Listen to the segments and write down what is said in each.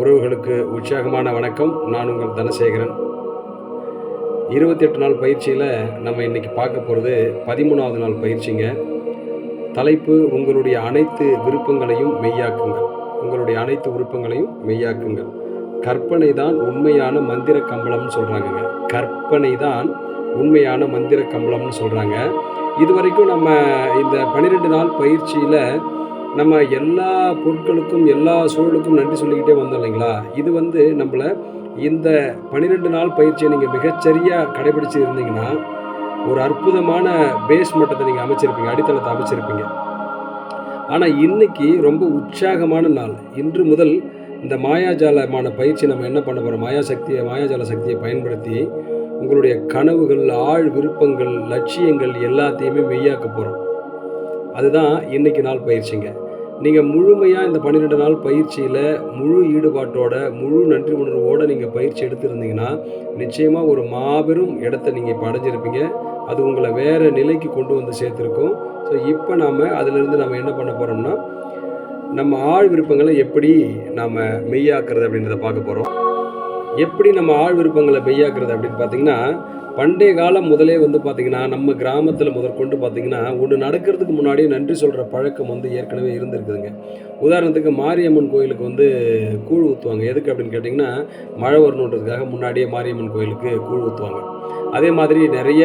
உறவுகளுக்கு உற்சாகமான வணக்கம். நான் உங்கள் தனசேகரன். இருபத்தெட்டு நாள் பயிற்சியில் நம்ம இன்றைக்கி பார்க்க போகிறது பதிமூணாவது நாள் பயிற்சிங்க. தலைப்பு உங்களுடைய அனைத்து விருப்பங்களையும் மெய்யாக்குங்கள். உங்களுடைய அனைத்து விருப்பங்களையும் மெய்யாக்குங்கள். கற்பனை தான் உண்மையான மந்திர கம்பளம்னு சொல்கிறாங்கங்க கற்பனை தான் உண்மையான மந்திர கம்பளம்னு சொல்கிறாங்க இது வரைக்கும் நம்ம இந்த பன்னிரெண்டு நாள் பயிற்சியில் நம்ம எல்லா பொருட்களுக்கும் எல்லா சூழலுக்கும் நன்றி சொல்லிக்கிட்டே வந்தோம் இல்லைங்களா? இது வந்து நம்மளை இந்த பன்னிரெண்டு நாள் பயிற்சியை நீங்கள் மிகச்சரியாக கடைபிடிச்சு இருந்தீங்கன்னா ஒரு அற்புதமான பேஸ் மட்டத்தை நீங்கள் அமைச்சிருப்பீங்க அடித்தளத்தை அமைச்சிருப்பீங்க. ஆனால் இன்னைக்கு ரொம்ப உற்சாகமான நாள். இன்று முதல் இந்த மாயாஜாலமான பயிற்சி நம்ம என்ன பண்ண போகிறோம் மாயா சக்தியை மாயாஜால சக்தியை பயன்படுத்தி உங்களுடைய கனவுகள் ஆழ் விருப்பங்கள் லட்சியங்கள் எல்லாத்தையுமே மெய்யாக்க போகிறோம் அதுதான் இன்னைக்கு நாள் பயிற்சிங்க. நீங்கள் முழுமையாக இந்த பன்னிரெண்டு நாள் பயிற்சியில் முழு ஈடுபாட்டோட முழு நன்றி உணர்வோடு நீங்கள் பயிற்சி எடுத்திருந்தீங்கன்னா நிச்சயமாக ஒரு மாபெரும் இடத்த நீங்கள் இப்போ அடைஞ்சிருப்பீங்க. அது உங்களை வேறு நிலைக்கு கொண்டு வந்து சேர்த்துருக்கோம். ஸோ இப்போ நாம் அதிலிருந்து நம்ம என்ன பண்ண போகிறோம்னா நம்ம ஆழ் விருப்பங்களை எப்படி நாம் மெய்யாக்குறது அப்படின்றத பார்க்க போகிறோம் எப்படி நம்ம ஆழ் விருப்பங்களை பெய்யாக்குறது அப்படின்னு பார்த்தீங்கன்னா பண்டைய காலம் முதலே வந்து பார்த்திங்கன்னா நம்ம கிராமத்தில் முதற்கொண்டு பார்த்திங்கன்னா ஒன்று நடக்கிறதுக்கு முன்னாடியே நன்றி சொல்கிற பழக்கம் வந்து ஏற்கனவே இருந்திருக்குதுங்க. உதாரணத்துக்கு மாரியம்மன் கோயிலுக்கு வந்து கூழ் ஊற்றுவாங்க எதுக்கு அப்படின்னு கேட்டிங்கன்னா மழை வரணுன்றதுக்காக முன்னாடியே மாரியம்மன் கோயிலுக்கு கூழ் ஊற்றுவாங்க அதே மாதிரி நிறைய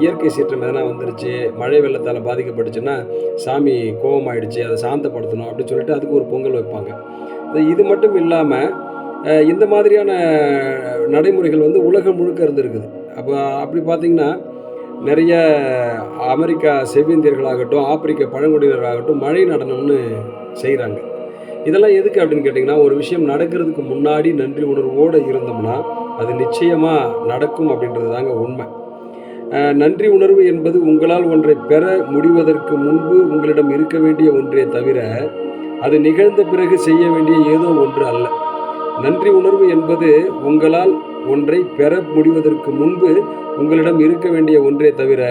இயற்கை சீற்றம் எதனா வந்துருச்சு மழை வெள்ளத்தால் பாதிக்கப்பட்டுச்சுன்னா சாமி கோபமாயிடுச்சு அதை சாந்தப்படுத்தணும் அப்படின்னு சொல்லிட்டு அதுக்கு ஒரு பொங்கல் வைப்பாங்க. இது மட்டும் இல்லாமல் இந்த மாதிரியான நடைமுறைகள் வந்து உலகம் முழுக்க இருந்திருக்குது. அப்போ அப்படி பார்த்திங்கன்னா நிறைய அமெரிக்கா செவ்விந்தியர்களாகட்டும் ஆப்பிரிக்க பழங்குடியினராகட்டும் மழை நடனம்னு செய்கிறாங்க இதெல்லாம் எதுக்கு அப்படின்னு கேட்டிங்கன்னா ஒரு விஷயம் நடக்கிறதுக்கு முன்னாடி நன்றி உணர்வோடு இருந்தோம்னா அது நிச்சயமாக நடக்கும் அப்படின்றது தாங்க உண்மை. நன்றி உணர்வு என்பது உங்களால் ஒன்றை பெற முடிவதற்கு முன்பு உங்களிடம் இருக்க வேண்டிய ஒன்றே தவிர அது நிகழ்ந்த பிறகு செய்ய வேண்டிய ஏதோ ஒன்று அல்ல. நன்றி உணர்வு என்பது உங்களால் ஒன்றை பெற முடிவதற்கு முன்பு உங்களிடம் இருக்க வேண்டிய ஒன்றே தவிர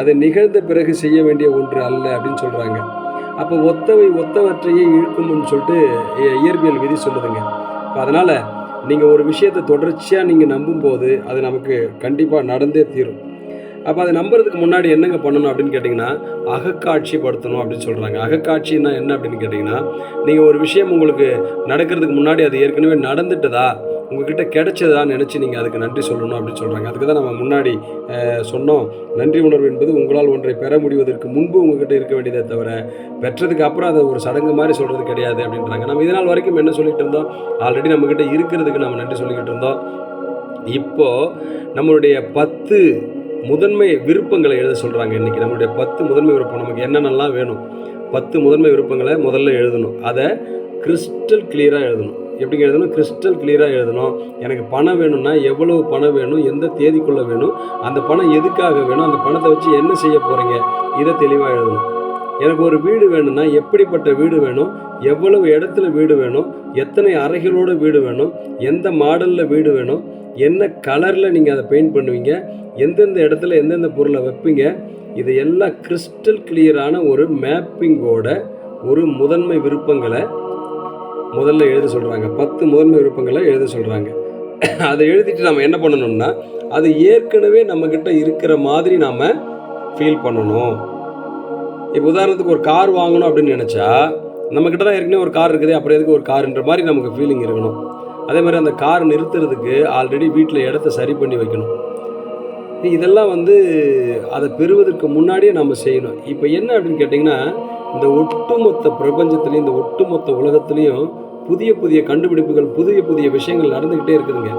அது நிகழ்ந்த பிறகு செய்ய வேண்டிய ஒன்று அல்ல அப்படின்னு சொல்கிறாங்க அப்போ ஒத்தவை ஒத்தவற்றையே இழுக்கும்னு சொல்லிட்டு இயற்பியல் விதி சொல்லுதுங்க. இப்போ அதனால் நீங்கள் ஒரு விஷயத்தை தொடர்ச்சியாக நீங்கள் நம்பும்போது அது நமக்கு கண்டிப்பாக நடந்தே தீரும். அப்போ அதை நம்புறதுக்கு முன்னாடி என்னங்க பண்ணணும் அப்படின்னு கேட்டிங்கன்னா அகக்காட்சிப்படுத்தணும் அப்படின்னு சொல்கிறாங்க அகக்காட்சின்னா என்ன அப்படின்னு கேட்டிங்கன்னா நீங்கள் ஒரு விஷயம் உங்களுக்கு நடக்கிறதுக்கு முன்னாடி அது ஏற்கனவே நடந்துட்டதா உங்ககிட்ட கிடைச்சதா நினச்சி நீங்கள் அதுக்கு நன்றி சொல்லணும் அப்படின்னு சொல்கிறாங்க அதுக்கு தான் நம்ம முன்னாடி சொன்னோம். நன்றி உணர்வு என்பது உங்களால் ஒன்றை பெற முடிவதற்கு முன்பு உங்ககிட்ட இருக்க வேண்டியதை தவிர பெற்றதுக்கு அப்புறம் அதை ஒரு சடங்கு மாதிரி சொல்கிறது கிடையாது அப்படின்றாங்க. நம்ம இதனால் வரைக்கும் என்ன சொல்லிட்டு இருந்தோம்? ஆல்ரெடி நம்மக்கிட்ட இருக்கிறதுக்கு நம்ம நன்றி சொல்லிக்கிட்டு இருந்தோம். இப்போது நம்மளுடைய பத்து முதன்மை விருப்பங்களை எழுத சொல்கிறாங்க இன்றைக்கி நம்மளுடைய பத்து முதன்மை விருப்பம். நமக்கு என்னென்னலாம் வேணும்? பத்து முதன்மை விருப்பங்களை முதல்ல எழுதணும். அதை கிறிஸ்டல் கிளியராக எழுதணும். எப்படிங்க எழுதணும்? கிறிஸ்டல் கிளியராக எழுதணும். எனக்கு பணம் வேணும்னா எவ்வளவு பணம் வேணும்? எந்த தேதிக்குள்ளே வேணும்? அந்த பணம் எதுக்காக வேணும்? அந்த பணத்தை வச்சு என்ன செய்ய போகிறீங்க இதை தெளிவாக எழுதணும். எனக்கு ஒரு வீடு வேணும்னா எப்படிப்பட்ட வீடு வேணும்? எவ்வளவு இடத்துல வீடு வேணும்? எத்தனை அறைகளோட வீடு வேணும்? எந்த மாடலில் வீடு வேணும்? என்ன கலரில் நீங்கள் அதை பெயிண்ட் பண்ணுவீங்க? எந்தெந்த இடத்துல எந்தெந்த பொருளை வைப்பீங்க? இது எல்லாம் கிறிஸ்டல் கிளியரான ஒரு மேப்பிங்கோட ஒரு முதன்மை விருப்பங்களை முதல்ல எழுத சொல்கிறாங்க பத்து முதன்மை விருப்பங்களை எழுத சொல்கிறாங்க அதை எழுதிட்டு நம்ம என்ன பண்ணணும்னா அது ஏற்கனவே நம்மக்கிட்ட இருக்கிற மாதிரி நாம் ஃபீல் பண்ணணும். இப்போ உதாரணத்துக்கு ஒரு கார் வாங்கணும் அப்படின்னு நினச்சா நம்மக்கிட்ட தான் ஏற்கனவே ஒரு கார் இருக்குது அப்புறம் எதுக்கு ஒரு காருன்ற மாதிரி நமக்கு ஃபீலிங் இருக்கணும். அதே மாதிரி அந்த கார் நிறுத்துறதுக்கு ஆல்ரெடி வீட்டில் இடத்த சரி பண்ணி வைக்கணும். இதெல்லாம் வந்து அதை பெறுவதற்கு முன்னாடியே நம்ம செய்யணும். இப்போ என்ன அப்படின்னு கேட்டிங்கன்னா இந்த ஒட்டுமொத்த பிரபஞ்சத்துலேயும் இந்த ஒட்டுமொத்த உலகத்துலேயும் புதிய புதிய கண்டுபிடிப்புகள் புதிய புதிய விஷயங்கள் நடந்துக்கிட்டே இருக்குதுங்க.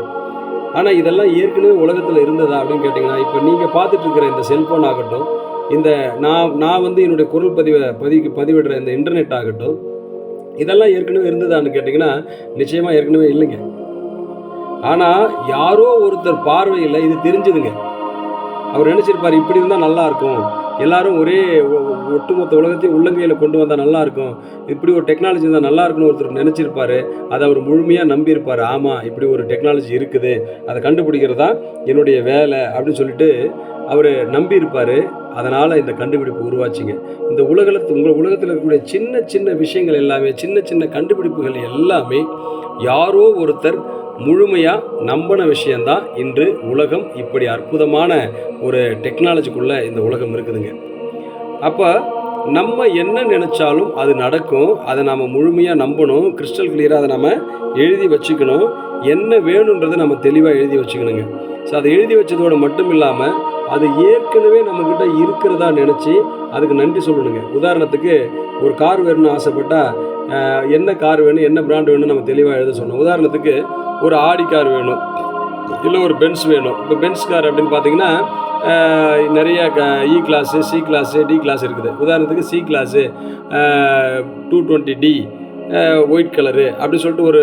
ஆனால் இதெல்லாம் ஏற்கனவே உலகத்தில் இருந்ததா அப்படின்னு கேட்டிங்கன்னா இப்போ நீங்கள் பார்த்துட்டு இருக்கிற இந்த செல்ஃபோன் ஆகட்டும் இந்த நான் நான் வந்து என்னுடைய குரல் பதிவை பதிவு பதிவிடுற இந்த இன்டர்நெட் ஆகட்டும் இதெல்லாம் ஏற்கனவே இருந்ததான்னு கேட்டிங்கன்னா நிச்சயமாக ஏற்கனவே இல்லைங்க. ஆனால் யாரோ ஒருத்தர் பார்வையில் இது தெரிஞ்சுதுங்க. அவர் நினச்சிருப்பார் இப்படி இருந்தால் நல்லா இருக்கும். எல்லாரும் ஒரே ஒட்டுமொத்த உலகத்தையும் உள்ளங்கையில் கொண்டு வந்தால் நல்லா இருக்கும். இப்படி ஒரு டெக்னாலஜி இருந்தால் நல்லா இருக்கும்னு ஒருத்தர் நினச்சிருப்பாரு. அதை அவர் முழுமையாக நம்பியிருப்பார். ஆமாம் இப்படி ஒரு டெக்னாலஜி இருக்குது. அதை கண்டுபிடிக்கிறது தான் என்னுடைய வேலை அப்படின்னு சொல்லிட்டு அவர் நம்பியிருப்பார். அதனால் இந்த கண்டுபிடிப்பு உருவாச்சிங்க. இந்த உலகத்தில் உங்கள் உலகத்தில் இருக்கக்கூடிய சின்ன சின்ன விஷயங்கள் எல்லாமே சின்ன சின்ன கண்டுபிடிப்புகள் எல்லாமே யாரோ ஒருத்தர் முழுமையாக நம்பின விஷயந்தான் இன்று உலகம் இப்படி அற்புதமான ஒரு டெக்னாலஜிக்குள்ளே இந்த உலகம் இருக்குதுங்க. அப்போ நம்ம என்ன நினச்சாலும் அது நடக்கும். அதை நாம் முழுமையாக நம்பணும். கிறிஸ்டல் கிளியராக அதை நம்ம எழுதி வச்சுக்கணும். என்ன வேணுன்றதை நம்ம தெளிவாக எழுதி வச்சுக்கணுங்க. ஸோ அதை எழுதி வச்சதோடு மட்டும் இல்லாமல் அது ஏற்கனவே நம்மக்கிட்ட இருக்கிறதா நினச்சி அதுக்கு நன்றி சொல்லணுங்க. உதாரணத்துக்கு ஒரு கார் வேணும்னு ஆசைப்பட்டால் என்ன கார் வேணும் என்ன பிராண்ட் வேணும்னு நம்ம தெளிவாக எழுத சொன்னோம். உதாரணத்துக்கு ஒரு ஆடி கார் வேணும் இல்லை ஒரு பென்ஸ் வேணும். இப்போ பென்ஸ் கார் அப்படின்னு பார்த்தீங்கன்னா நிறைய க E class C class D class இருக்குது. உதாரணத்துக்கு C class two twenty D white colour அப்படின்னு சொல்லிட்டு ஒரு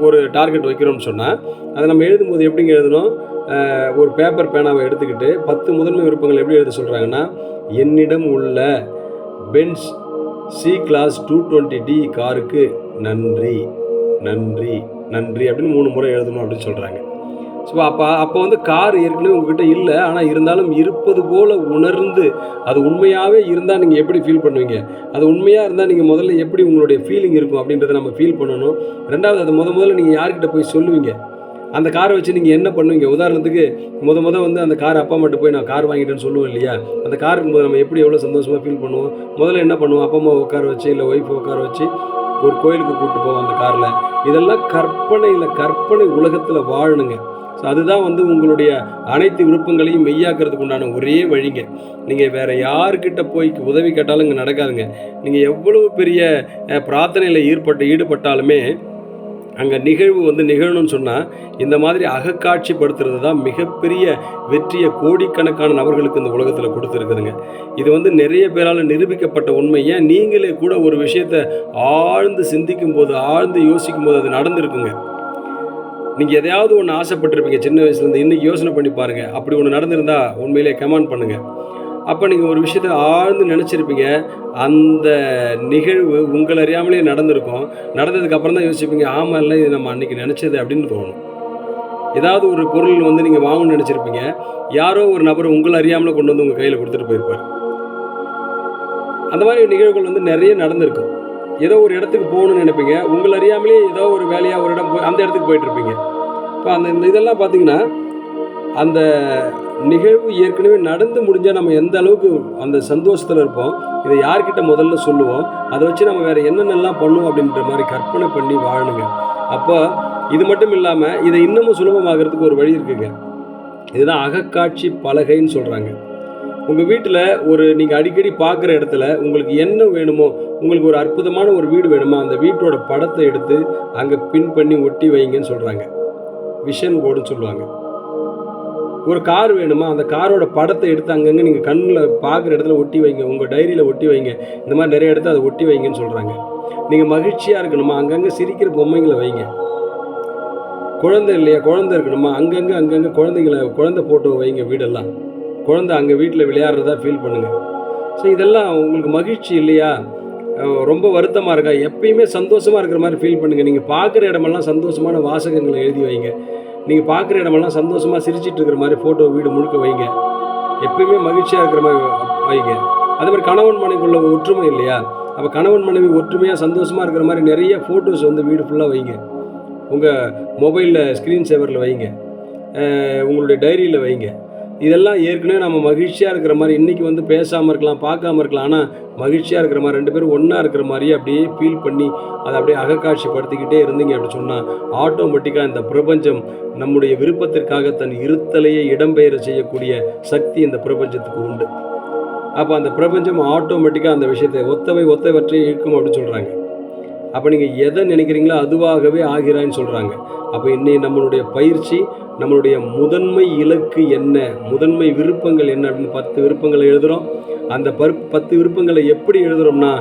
ஒரு டார்கெட் வைக்கிறோம்னு சொன்னால் அதை நம்ம எழுதும்போது எப்படிங்க எழுதணும்? ஒரு பேப்பர் பேனாவை எடுத்துக்கிட்டு பத்து முதன்மை விருப்பங்கள் எப்படி எழுத சொல்கிறாங்கன்னா என்னிடம் உள்ள Benz C class two twenty D காருக்கு நன்றி நன்றி நன்றி அப்படின்னு மூணு முறை எழுதணும் அப்படின்னு சொல்கிறாங்க ஸோ அப்போ அப்போ வந்து கார் ஏற்கனவே உங்ககிட்ட இல்லை ஆனால் இருந்தாலும் இருப்பது போல் உணர்ந்து அது உண்மையாகவே இருந்தால் நீங்கள் எப்படி ஃபீல் பண்ணுவீங்க? அது உண்மையாக இருந்தால் நீங்கள் முதல்ல எப்படி உங்களுடைய ஃபீலிங் இருக்கும் அப்படின்றத நம்ம ஃபீல் பண்ணணும். ரெண்டாவது அது முத முதல்ல நீங்கள் யார்கிட்ட போய் சொல்லுவீங்க? அந்த காரை வச்சு நீங்கள் என்ன பண்ணுவீங்க? உதாரணத்துக்கு முத முத வந்து அந்த கார் அப்பா மட்டும் போய் நான் கார் வாங்கிட்டேன்னு சொல்லுவோம் இல்லையா? அந்த கார் இருக்கும்போது நம்ம எப்படி எவ்வளோ சந்தோஷமாக ஃபீல் பண்ணுவோம்? முதல்ல என்ன பண்ணுவோம்? அப்பா அம்மா உட்கார வச்சு இல்லை ஒய்ஃப் உட்கார வச்சு ஒரு கோயிலுக்கு கூப்பிட்டு போவோம் அந்த காரில். இதெல்லாம் கற்பனையில் கற்பனை உலகத்தில் வாழணுங்க. ஸோ அதுதான் வந்து உங்களுடைய அனைத்து விருப்பங்களையும் மெய்யாக்கிறதுக்கு உண்டான ஒரே வழிங்க. நீங்கள் வேறு யாருக்கிட்ட போய் உதவி கேட்டாலும் இங்கே நடக்காதுங்க. நீங்கள் எவ்வளவு பெரிய பிரார்த்தனையில் ஈடுபட்டு ஈடுபட்டாலுமே அங்கே நிகழ்வு வந்து நிகழணும்னு சொன்னால் இந்த மாதிரி அகக்காட்சிப்படுத்துறது தான் மிகப்பெரிய வெற்றியை கோடிக்கணக்கான நபர்களுக்கு இந்த உலகத்தில் கொடுத்துருக்குதுங்க. இது வந்து நிறைய பேரால் நிரூபிக்கப்பட்ட உண்மை. ஏன்? நீங்களே கூட ஒரு விஷயத்தை ஆழ்ந்து சிந்திக்கும் போது ஆழ்ந்து யோசிக்கும் போது அது நடந்திருக்குங்க. நீங்கள் எதையாவது ஒன்று ஆசைப்பட்டிருப்பீங்க சின்ன வயசுலேருந்து இன்றைக்கி யோசனை பண்ணி பாருங்கள் அப்படி ஒன்று நடந்திருந்தா உண்மையிலே கமெண்ட் பண்ணுங்கள் அப்போ நீங்கள் ஒரு விஷயத்தை ஆழ்ந்து நினச்சிருப்பீங்க. அந்த நிகழ்வு உங்களை அறியாமலே நடந்திருக்கும். நடந்ததுக்கு அப்புறம் தான் யோசிப்பீங்க ஆமாம் இல்லை இது நம்ம அன்றைக்கி நினச்சது அப்படின்னு தோணும். ஏதாவது ஒரு பொருள் வந்து நீங்கள் வாங்கணும்னு நினச்சிருப்பீங்க. யாரோ ஒரு நபர் உங்களை அறியாமலே கொண்டு வந்து உங்கள் கையில் கொடுத்துட்டு போயிருப்பார். அந்த மாதிரி நிகழ்வுகள் வந்து நிறைய நடந்திருக்கும். ஏதோ ஒரு இடத்துக்கு போகணும்னு நினைப்பீங்க. உங்களை அறியாமலே ஏதோ ஒரு வேலையாக ஒரு இடம் போய் அந்த இடத்துக்கு போயிட்டு இருப்பீங்க. இப்போ அந்த இந்த இதெல்லாம் பார்த்தீங்கன்னா அந்த நிகழ்வு ஏற்கனவே நடந்து முடிஞ்சால் நம்ம எந்த அளவுக்கு அந்த சந்தோஷத்தில் இருப்போம் இதை யார்கிட்ட முதல்ல சொல்லுவோம் அதை வச்சு நம்ம வேறு என்னென்னலாம் பண்ணுவோம் அப்படின்ற மாதிரி கற்பனை பண்ணி வாழணுங்க அப்போ இது மட்டும் இல்லாமல் இதை இன்னமும் சுலபமாகிறதுக்கு ஒரு வழி இருக்குங்க. இதுதான் அகக்காட்சி பலகைன்னு சொல்கிறாங்க உங்கள் வீட்டில் ஒரு நீங்கள் அடிக்கடி பார்க்குற இடத்துல உங்களுக்கு என்ன வேணுமோ உங்களுக்கு ஒரு அற்புதமான ஒரு வீடு வேணுமோ அந்த வீட்டோட படத்தை எடுத்து அங்கே பின் பண்ணி ஒட்டி வைங்கன்னு சொல்கிறாங்க விஷன் போர்டுன்னு சொல்லுவாங்க. ஒரு கார் வேணுமா? அந்த காரோட படத்தை எடுத்து அங்கங்கே நீங்கள் கண்ணில் பார்க்குற இடத்துல ஒட்டி வைங்க. உங்கள் டைரியில் ஒட்டி வைங்க. இந்த மாதிரி நிறைய இடத்துல அதை ஒட்டி வைங்கன்னு சொல்கிறாங்க நீங்கள் மகிழ்ச்சியாக இருக்கணுமா? அங்கங்கே சிரிக்கிற பொம்மைங்களை வைங்க. குழந்தை இல்லையா? குழந்தை இருக்கணுமா? அங்கங்கே அங்கங்கே குழந்தைங்களை குழந்தை போட்டோ வைங்க வீடெல்லாம். குழந்தை அங்கே வீட்டில் விளையாடுறதா ஃபீல் பண்ணுங்கள் ஸோ இதெல்லாம் உங்களுக்கு மகிழ்ச்சி இல்லையா? ரொம்ப வருத்தமாக இருக்கா? எப்பயுமே சந்தோஷமாக இருக்கிற மாதிரி ஃபீல் பண்ணுங்கள் நீங்கள் பார்க்குற இடமெல்லாம் சந்தோஷமான வாசகங்களை எழுதி வைங்க. நீங்கள் பார்க்குற இடமெல்லாம் சந்தோஷமாக சிரிச்சிட்டு இருக்கிற மாதிரி ஃபோட்டோ வீடு முழுக்க வைங்க. எப்பயுமே மகிழ்ச்சியாக இருக்கிற மாதிரி வைங்க. அதே மாதிரி கணவன் மனைவிக்குள்ள ஒற்றுமை இல்லையா? அப்போ கணவன் மனைவி ஒற்றுமையாக சந்தோஷமாக இருக்கிற மாதிரி நிறைய ஃபோட்டோஸ் வந்து வீடு ஃபுல்லாக வைங்க. உங்கள் மொபைலில் ஸ்க்ரீன் சேவரில் வைங்க. உங்களுடைய டைரியில் வைங்க. இதெல்லாம் ஏற்கனவே நம்ம மகிழ்ச்சியாக இருக்கிற மாதிரி இன்றைக்கி வந்து பேசாமல் இருக்கலாம் பார்க்காம இருக்கலாம். ஆனால் மகிழ்ச்சியாக இருக்கிற மாதிரி ரெண்டு பேரும் ஒன்றா இருக்கிற மாதிரியே அப்படியே ஃபீல் பண்ணி அதை அப்படியே அகக்காட்சிப்படுத்திக்கிட்டே இருந்தீங்க அப்படி சொன்னால் ஆட்டோமேட்டிக்காக இந்த பிரபஞ்சம் நம்முடைய விருப்பத்திற்காக தன் இருத்தலையே இடம்பெயர செய்யக்கூடிய சக்தி இந்த பிரபஞ்சத்துக்கு உண்டு. அப்போ அந்த பிரபஞ்சம் ஆட்டோமேட்டிக்காக அந்த விஷயத்தை ஒத்தவை ஒத்தவற்றை இருக்கும் அப்படின்னு சொல்கிறாங்க அப்போ நீங்கள் எதை நினைக்கிறீங்களோ அதுவாகவே ஆகிறான்னு சொல்கிறாங்க அப்போ இன்னை நம்மளுடைய பயிற்சி நம்மளுடைய முதன்மை இலக்கு என்ன முதன்மை விருப்பங்கள் என்ன அப்படின்னு பத்து விருப்பங்களை எழுதுகிறோம் அந்த பரு பத்து விருப்பங்களை எப்படி எழுதுகிறோம்னா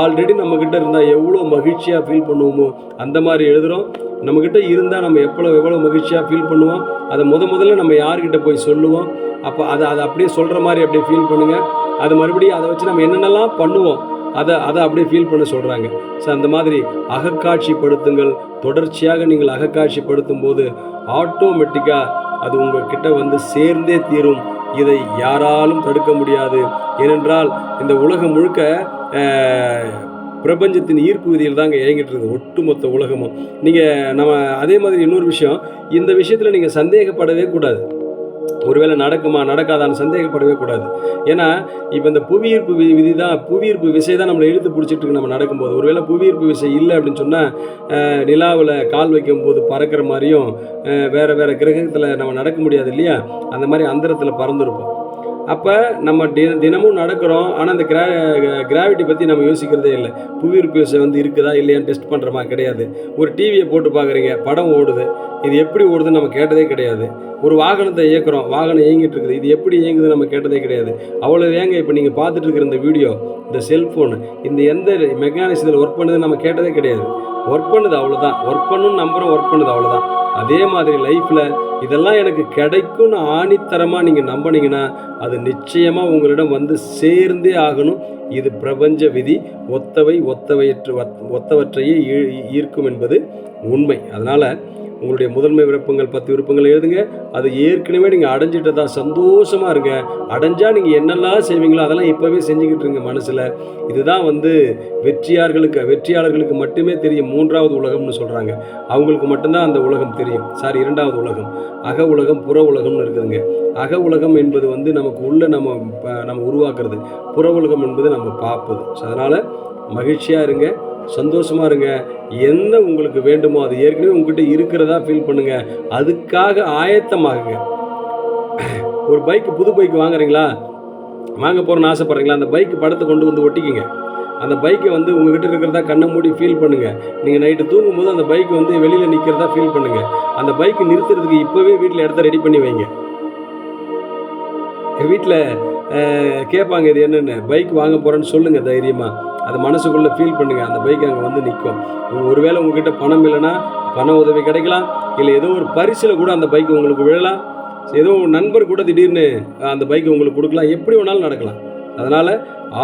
ஆல்ரெடி நம்மக்கிட்ட இருந்தால் எவ்வளோ மகிழ்ச்சியாக ஃபீல் பண்ணுவோமோ அந்த மாதிரி எழுதுகிறோம் நம்மக்கிட்ட இருந்தால் நம்ம எவ்வளோ எவ்வளோ மகிழ்ச்சியாக ஃபீல் பண்ணுவோம். அதை முத முதல்ல நம்ம யார்கிட்ட போய் சொல்லுவோம். அப்போ அதை அதை அப்படியே சொல்கிற மாதிரி அப்படியே ஃபீல் பண்ணுங்கள் அது மறுபடியும் அதை வச்சு நம்ம என்னென்னலாம் பண்ணுவோம் அதை அதை அப்படியே ஃபீல் பண்ண சொல்கிறாங்க ஸோ அந்த மாதிரி அகக்காட்சிப்படுத்துங்கள். தொடர்ச்சியாக நீங்கள் அகக்காட்சிப்படுத்தும் போது ஆட்டோமேட்டிக்காக அது உங்கள் கிட்ட வந்து சேர்ந்தே தீரும். இதை யாராலும் தடுக்க முடியாது. ஏனென்றால் இந்த உலகம் முழுக்க பிரபஞ்சத்தின் ஈர்ப்பு விதியில் தாங்க இயங்கிட்டு இருக்குது. ஒட்டுமொத்த உலகமும். நீங்கள் நம்ம அதே மாதிரி இன்னொரு விஷயம். இந்த விஷயத்தில் நீங்கள் சந்தேகப்படவே கூடாது. ஒருவேளை நடக்குமா நடக்காதான்னு சந்தேகப்படவே கூடாது. ஏன்னா இப்போ இந்த புவியீர்ப்பு விதி தான் புவியீர்ப்பு விசை தான் நம்மளை இழுத்து பிடிச்சிட்டு இருக்கு நம்ம நடக்கும்போது. ஒருவேளை புவியீர்ப்பு விசை இல்லை அப்படின்னு சொன்னால் நிலாவில் கால் வைக்கும்போது பறக்கிற மாதிரியும் வேறு வேறு கிரகத்தில் நம்ம நடக்க முடியாது இல்லையா? அந்த மாதிரி அந்தரத்தில் பறந்துருப்போம். அப்போ நம்ம தி தினமும் நடக்கிறோம். ஆனால் அந்த கிரா கிராவிட்டி பற்றி நம்ம யோசிக்கிறதே இல்லை. புவியீர்ப்பு விசை வந்து இருக்குதா இல்லையான்னு டெஸ்ட் பண்ணுறமா கிடையாது. ஒரு டிவியை போட்டு பார்க்குறீங்க படம் ஓடுது. இது எப்படி ஓடுதுன்னு நம்ம கேட்டதே கிடையாது. ஒரு வாகனத்தை இயக்குறோம் வாகனம் இயங்கிட்டு இருக்குது. இது எப்படி இயங்குது நம்ம கேட்டதே கிடையாது. அவ்வளோ ஏங்க இப்போ நீங்கள் பார்த்துட்டு இருக்கிற இந்த வீடியோ இந்த செல்ஃபோனு இந்த எந்த மெக்கானிசத்தில் ஒர்க் பண்ணுதுன்னு நம்ம கேட்டதே கிடையாது. ஒர்க் பண்ணுது அவ்வளோதான் ஒர்க் பண்ணுன்னு நம்புகிறோம் ஒர்க் பண்ணுது அவ்வளோதான் அதே மாதிரி லைஃப்பில் இதெல்லாம் எனக்கு கிடைக்கும்னு ஆணித்தரமாக நீங்கள் நம்பினீங்கன்னா அது நிச்சயமாக உங்களிடம் வந்து சேர்ந்தே ஆகணும். இது பிரபஞ்ச விதி. ஒத்தவை ஒத்தவையற்று ஒத்தவற்றையே ஈ- ஈர்க்கும் என்பது உண்மை. அதனால் உங்களுடைய முதன்மை விருப்பங்கள் பத்து விருப்பங்கள் எழுதுங்க. அது ஏற்கனவே நீங்கள் அடைஞ்சிட்டதா சந்தோஷமாக இருங்க. அடைஞ்சால் நீங்கள் என்னெல்லாம் செய்வீங்களோ அதெல்லாம் இப்போவே செஞ்சுக்கிட்டு இருங்க மனசில். இதுதான் வந்து வெற்றியார்களுக்கு வெற்றியாளர்களுக்கு மட்டுமே தெரியும் மூன்றாவது உலகம்னு சொல்கிறாங்க அவங்களுக்கு மட்டும்தான் அந்த உலகம் தெரியும். சாரி இரண்டாவது உலகம். அக உலகம் புற உலகம்னு இருக்குதுங்க. அக உலகம் என்பது வந்து நமக்கு உள்ள நம்ம நம்ம உருவாக்குறது. புற உலகம் என்பது நம்ம பார்ப்பது. ஸோ அதனால் மகிழ்ச்சியாக இருங்க. சந்தோஷமாக இருங்க. என்ன உங்களுக்கு வேண்டுமோ அது ஏற்கனவே உங்ககிட்ட இருக்கிறதா ஃபீல் பண்ணுங்க. அதுக்காக ஆயத்தமாகுங்க. ஒரு பைக்கு புது பைக் வாங்குறீங்களா? வாங்க போகிறோன்னு ஆசைப்பட்றீங்களா? அந்த பைக்கு படத்தை கொண்டு வந்து ஒட்டிக்கிங்க. அந்த பைக்கை வந்து உங்ககிட்ட இருக்கிறதா கண்ணை மூடி ஃபீல் பண்ணுங்கள் நீங்கள் நைட்டு தூங்கும்போது அந்த பைக் வந்து வெளியில் நிற்கிறதா ஃபீல் பண்ணுங்கள் அந்த பைக் நிறுத்துறதுக்கு இப்போவே வீட்டில் இடத்த ரெடி பண்ணி வைங்க. வீட்டில் கேட்பாங்க இது என்னென்னு? பைக் வாங்க போகிறேன்னு சொல்லுங்கள் தைரியமாக அது மனசுக்குள்ளே ஃபீல் பண்ணுங்கள் அந்த பைக் அங்கே வந்து நிற்கும் ஒருவேளை உங்ககிட்ட பணம் இல்லைன்னா பண உதவி கிடைக்கலாம். இல்லை ஏதோ ஒரு பரிசில் கூட அந்த பைக் உங்களுக்கு விழலாம். ஏதோ நண்பர் கூட திடீர்னு அந்த பைக் உங்களுக்கு கொடுக்கலாம். எப்படி வேணாலும் நடக்கலாம். அதனால்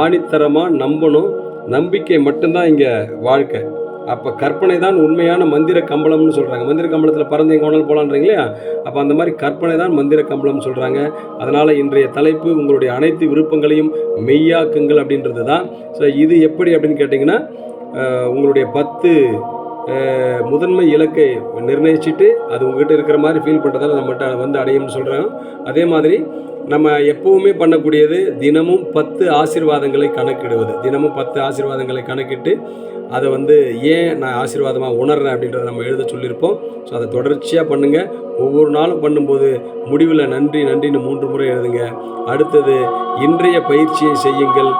ஆணித்தரமாக நம்பணும். நம்பிக்கை மட்டும்தான் இங்கே வாழ்க்கை. அப்போ கற்பனை தான் உண்மையான மந்திர கம்பளம்னு சொல்கிறாங்க மந்திர கம்பளத்தில் பறந்து எங்கே வேணாலும் போகலான்றீங்க இல்லையா அப்போ அந்த மாதிரி கற்பனை தான் மந்திர கம்பளம்னு சொல்கிறாங்க அதனால் இன்றைய தலைப்பு உங்களுடைய அனைத்து விருப்பங்களையும் மெய்யாக்குங்கள் அப்படின்றது தான் ஸோ இது எப்படி அப்படின்னு கேட்டிங்கன்னா உங்களுடைய பத்து முதன்மை இலக்கை நிர்ணயிச்சுட்டு அது உங்ககிட்ட இருக்கிற மாதிரி ஃபீல் பண்ணுறதால நம்மகிட்ட வந்து அடையும்னு சொல்கிறாங்க அதே மாதிரி நம்ம எப்பவுமே பண்ணக்கூடியது தினமும் பத்து ஆசீர்வாதங்களை கணக்கிடுவது. தினமும் பத்து ஆசீர்வாதங்களை கணக்கிட்டு அதை வந்து ஏன் நான் ஆசீர்வாதமாக உணர்றேன் அப்படின்றத நம்ம எழுத சொல்லியிருப்போம். ஸோ அதை தொடர்ச்சியாக பண்ணுங்கள் ஒவ்வொரு நாளும் பண்ணும்போது முடிவில் நன்றி நன்றின்னு மூன்று முறை எழுதுங்க. அடுத்தது இன்றைய பயிற்சியை செய்யுங்கள்.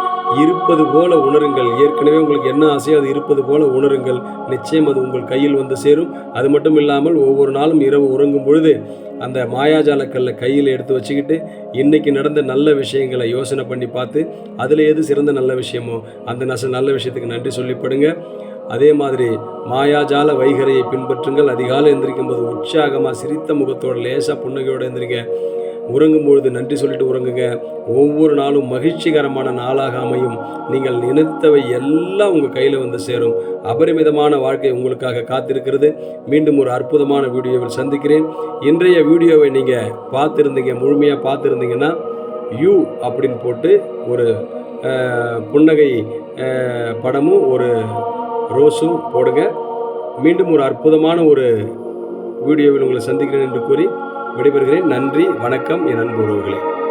இருப்பது போல உணருங்கள். ஏற்கனவே உங்களுக்கு என்ன ஆசையோ அது இருப்பது போல உணருங்கள். நிச்சயம் அது உங்கள் கையில் வந்து சேரும். அது மட்டும் இல்லாமல் ஒவ்வொரு நாளும் இரவு உறங்கும் பொழுது அந்த மாயாஜால கையில் எடுத்து வச்சுக்கிட்டு இன்னைக்கு நடந்த நல்ல விஷயங்களை யோசனை பண்ணி பார்த்து அதில் எது சிறந்த நல்ல விஷயமோ அந்த நச நல்ல விஷயத்துக்கு நன்றி சொல்லிப்படுங்க. அதே மாதிரி மாயாஜால வைகரையை பின்பற்றுங்கள். அதிகாலை எந்திரிக்கும் போது உற்சாகமாக சிரித்த முகத்தோட லேசாக புன்னகையோடு எந்திரிங்க. உறங்கும் பொழுது நன்றி சொல்லிட்டு உறங்குங்க. ஒவ்வொரு நாளும் மகிழ்ச்சிகரமான நாளாக அமையும். நீங்கள் நினைத்தவை எல்லாம் உங்கள் கையில் வந்து சேரும். அபரிமிதமான வாழ்க்கை உங்களுக்காக காத்திருக்கிறது. மீண்டும் ஒரு அற்புதமான வீடியோவில் சந்திக்கிறேன். இன்றைய வீடியோவை நீங்கள் பார்த்துருந்தீங்க முழுமையாக பார்த்துருந்தீங்கன்னா யூ அப்படின்னு போட்டு ஒரு புன்னகை படமும் ஒரு ரோஸும் போடுங்க. மீண்டும் ஒரு அற்புதமான ஒரு வீடியோவில் உங்களை சந்திக்கிறேன் என்று கூறி விடைபெறுகிறேன். நன்றி வணக்கம் என் அன்பு உறவுகளே.